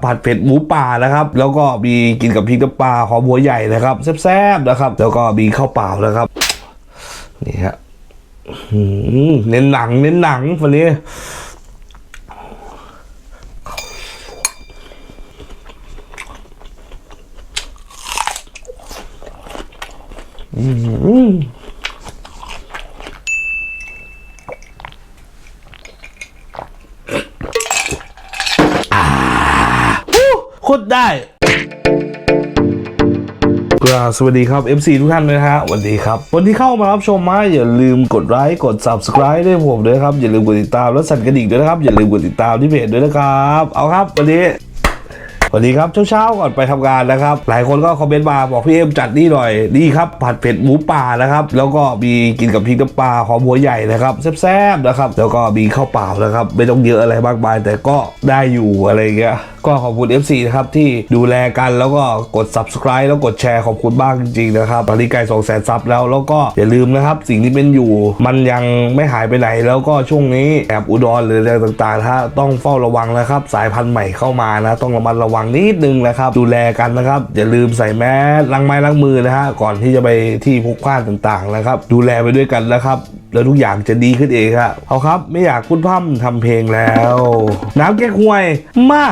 ผัดเผ็ดหมูป่านะครับ แล้วก็มีกินกับพริกน้ำปลาหอมหัวใหญ่นะครับแซ่บๆนะครับ แล้วก็มีข้าวเปล่านะครับ นี่ฮะเน้นหนังเน้นหนังวันนี้โคตร ได้ สวัสดีครับ FC ทุกท่านเลยนะฮะสวัสดีครับ วันที่เข้ามารับชมมาอย่าลืมกดไลค์กด Subscribe ด้วยผมด้วยครับ อย่าลืมกดติดตามและสั่นกระดิ่งด้วยนะครับ อย่าลืมกดติดตามที่เพจด้วยนะครับ เอาครับ วันนี้สวัสดีครับเช้าๆก่อนไปทำงานนะครับ หลายคนก็คอมเมนต์มาบอกพี่เอ็มจัดนี่หน่อยนี่ครับผัดเผ็ดหมูป่านะครับ แล้วก็มีกินกับพริกน้ำปลาหอมหัวใหญ่นะครับแซ่บๆนะครับ แล้วก็มีข้าวเปล่านะครับ ไม่ต้องเยอะอะไรมากมายแต่ก็ได้อยู่อะไรเงี้ย ก็ขอบคุณ FC นะครับที่ดูแลกันแล้วก็กด subscribe แล้วกดแชร์ขอบคุณมากจริงๆนะครับตอนนี้ใกล้2 0 0 0 0ซับแล้วแล้วก็อย่าลืมนะครับ สิ่งที่เป็นอยู่ มันยังไม่หายไปไหน แล้วก็ช่วงนี้แอบอุดรหรืออะไรต่างๆถ้าต้องเฝ้าระวังนะครับ สายพันธุ์ใหม่เข้ามานะ ต้องระมัดระวังนิดนึงนะครับ ดูแลกันนะครับ อย่าลืมใส่แมสล้างไม้ล้างมือนะฮะก่อนที่จะไปที่พุกพล่านต่างๆนะครับ ดูแลไปด้วยกันนะครับแล้วทุกอย่างจะดีขึ้นเองครับเอาครับ ไม่อยากพูดพร่ำทำเพลงแล้ว น้ำแก้ควยมา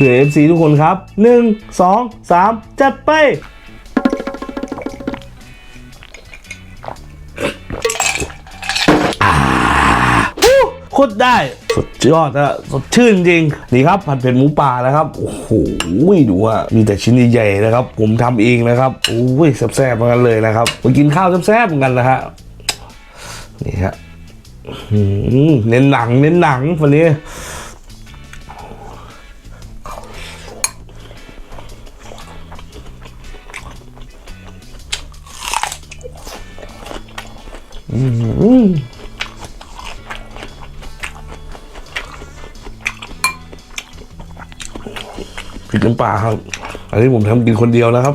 เผื่อ FC ทุกคนครับ 1 2 3 จัดไป โคตรได้ สุดยอดนะสดชื่นจริง นี่ครับ ผัดเผ็ดหมูป่านะครับ โอ้โหดูว่ามีแต่ชิ้นใหญ่ๆนะครับ ผมทำเองนะครับ โอ้ยแซ่บๆเหมือนกันเลยนะครับมากินข้าวแซ่บๆเหมือนกันนะฮะ นี่ฮะเน้นหนังเน้นหนังวันนี้ พริกน้ำปลาครับ อันนี้ผมทำกินคนเดียวนะครับ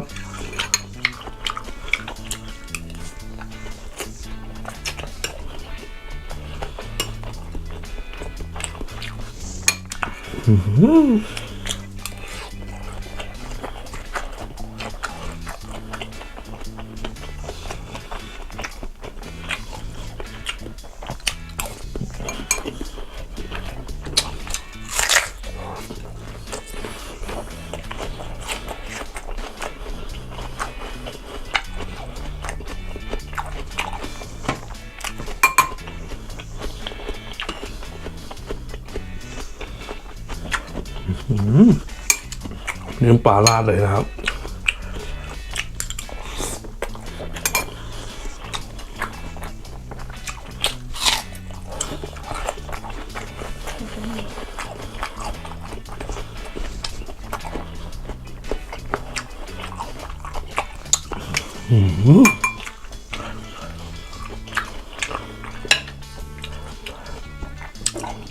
เนื้อปลาราดเลยนะครับ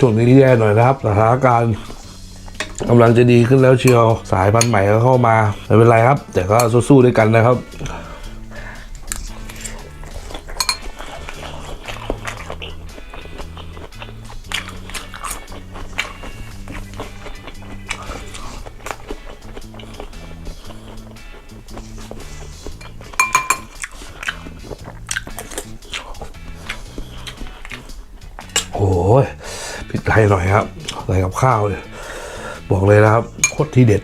ช่วงนี้แย่หน่อยนะครับสถานการณ์ กำลังจะดีขึ้นแล้วเชียวสายพันธุ์ใหม่ก็เข้ามาไม่เป็นไรครับ แต่ก็สู้ๆด้วยกันนะครับโอ้ยพริกไทยหน่อยครับใส่กับข้าวเลย บอกเลยนะครับโคตรที่เด็ด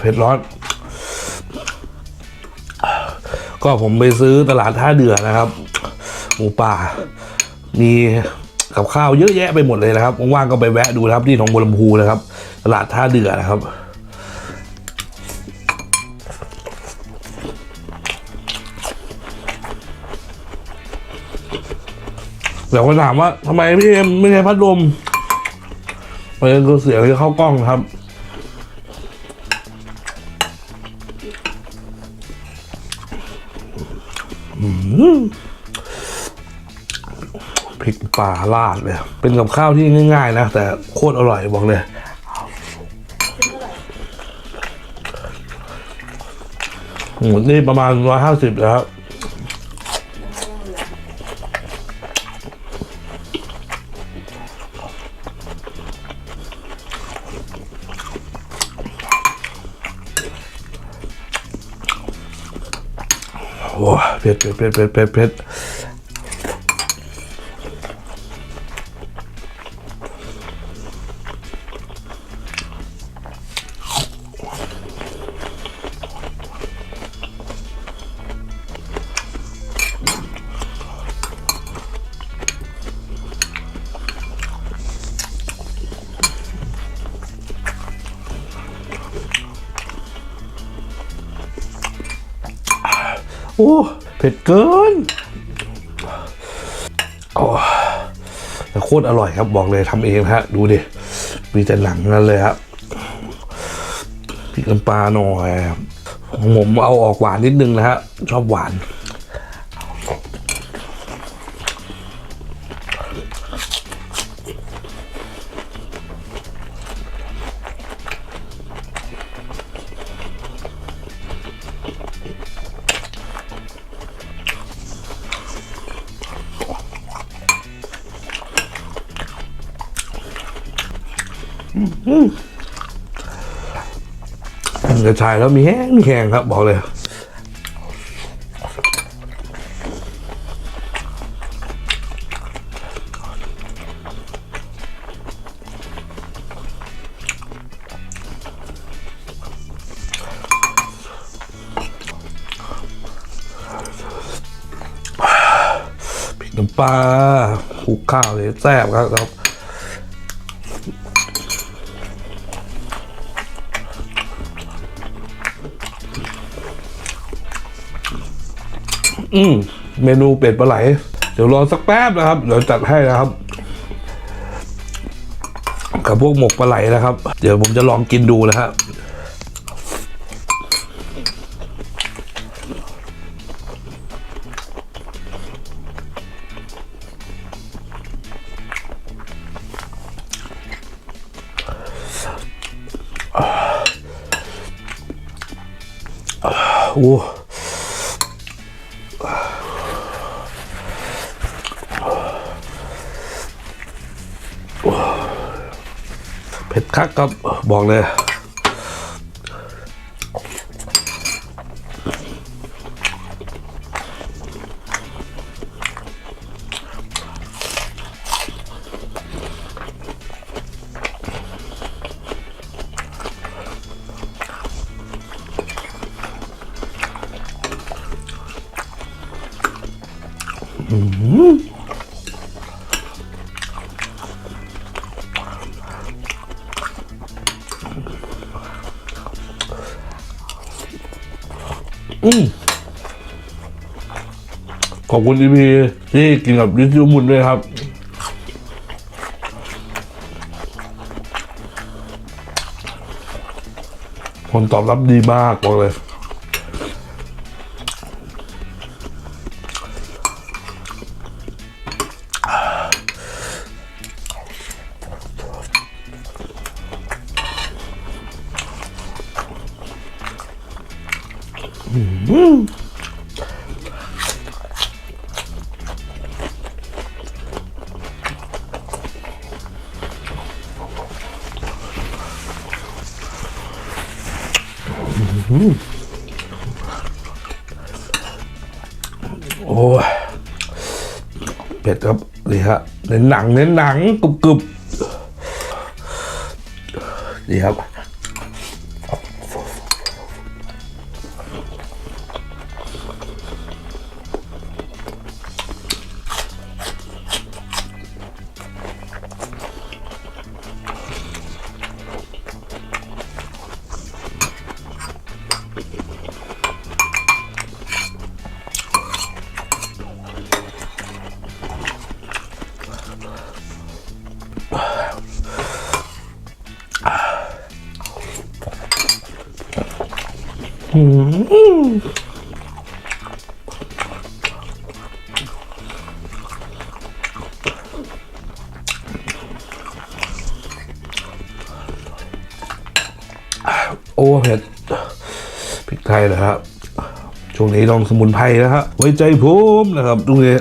เผ็ดร้อน ก็ผมไปซื้อตลาดท่าเดือนะครับ หมูป่า มีกับข้าวเยอะแยะไปหมดเลยนะครับ ว่างๆก็ไปแวะดูนะครับ ที่หนองบัวลำพูนะครับ ตลาดท่าเดือนะครับ แล้วก็ถามว่าทำไมพี่เอ็มไม่ใช่พัดลมประเด็นคือเสียงที่เข้ากล้องครับ พริกปลาราดเลย เป็นกับข้าวที่ง่าย ๆ นะ แต่โคตรอร่อยบอกเลยนี่ประมาณร้อยห้าสิบแล้วโอ้ เผ็ดเผ็ดเผ็ด เผ็ดเกินโอ้แต่โคตรอร่อยครับบอกเลยทำเองฮะ ดูดิ มีแต่หนังนั่นเลยครับพริกน้ำปลาหน่อยของผมเอาออกหวานนิดนึงนะฮะ ชอบหวาน กระชายแล้วมีแห้งมีแข็งครับบอกเลยพริกน้ำปลาคลุกข้าวเลยแซ่บครับ อืมเมนูเป็ดปลาไหล เดี๋ยวรอสักแป๊บนะครับ เดี๋ยวจัดให้นะครับ กับพวกหมกปลาไหลนะครับ เดี๋ยวผมจะลองกินดูนะฮะโอ้ เผ็ดคักครับบอกเลย ขอบคุณอีพีที่กินกับลิซิวมุนด้วยครับ ผลตอบรับดีมากบอกเลยโเผ็ดครับนี่ฮะเน้นหนังเน้นหนังกรุบกรุบนี่ครับ อ้เผ็ดพริกไทยนะครับช่วงนี้ลองสมุนไพรนะฮะไว้ใจผมนะครับตรงนี้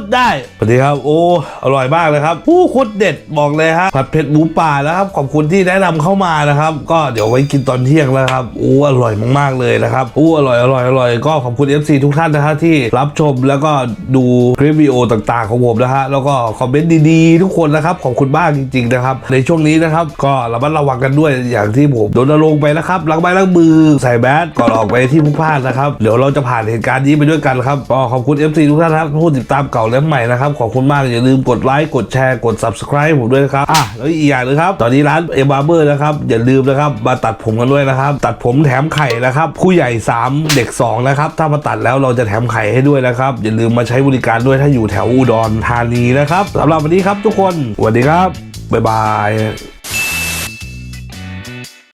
ตรได้สวัสดีครับโอ้อร่อยมากเลยครับผู้โคตรเด็ดบอกเลยฮะผัดเผ็ดหมูป่านะครับขอบคุณที่แนะนำเข้ามานะครับ ก็เดี๋ยวไว้กินตอนเที่ยงแล้วครับโอ้อร่อยมากๆเลยนะครับโอ้อร่อยอร่อยอร่อยก็ขอบคุณ FC ทุกท่านนะฮะที่รับชมแล้วก็ดูคลิปวิดีโอต่างๆของผมนะฮะแล้วก็คอมเมนต์ดีๆ ทุกคนนะครับขอบคุณมากจริงๆนะครับในช่วงนี้นะครับก็ระมัดระวังกันด้วยอย่างที่ผมโดนลงไปนะครับล้างไม้ล้างมือใส่แมสก่อนออกไปที่ผู้พลาดนะครับเดี๋ยวเราจะผ่านเหตุการณ์นี้ไปด้วยกันครับก็ขอบคุณ FC ทุกท่านครับผู้ติดตามเก่าและใหม่นะครับ ขอบคุณมากอย่าลืมกดไลค์กดแชร์กด subscribe ผมด้วยนะครับอะแล้วอีกอย่างนึงครับ ตอนนี้ร้านเอบาร์เบอร์นะครับ อย่าลืมนะครับ มาตัดผมกันด้วยนะครับ ตัดผมแถมไข่นะครับ ผู้ใหญ่ 3 เด็ก 2 นะครับ ถ้ามาตัดแล้วเราจะแถมไข่ให้ด้วยนะครับ อย่าลืมมาใช้บริการด้วยถ้าอยู่แถวอุดรธานีนะครับสำหรับวันนี้ครับทุกคนสวัสดีครับบ๊ายบาย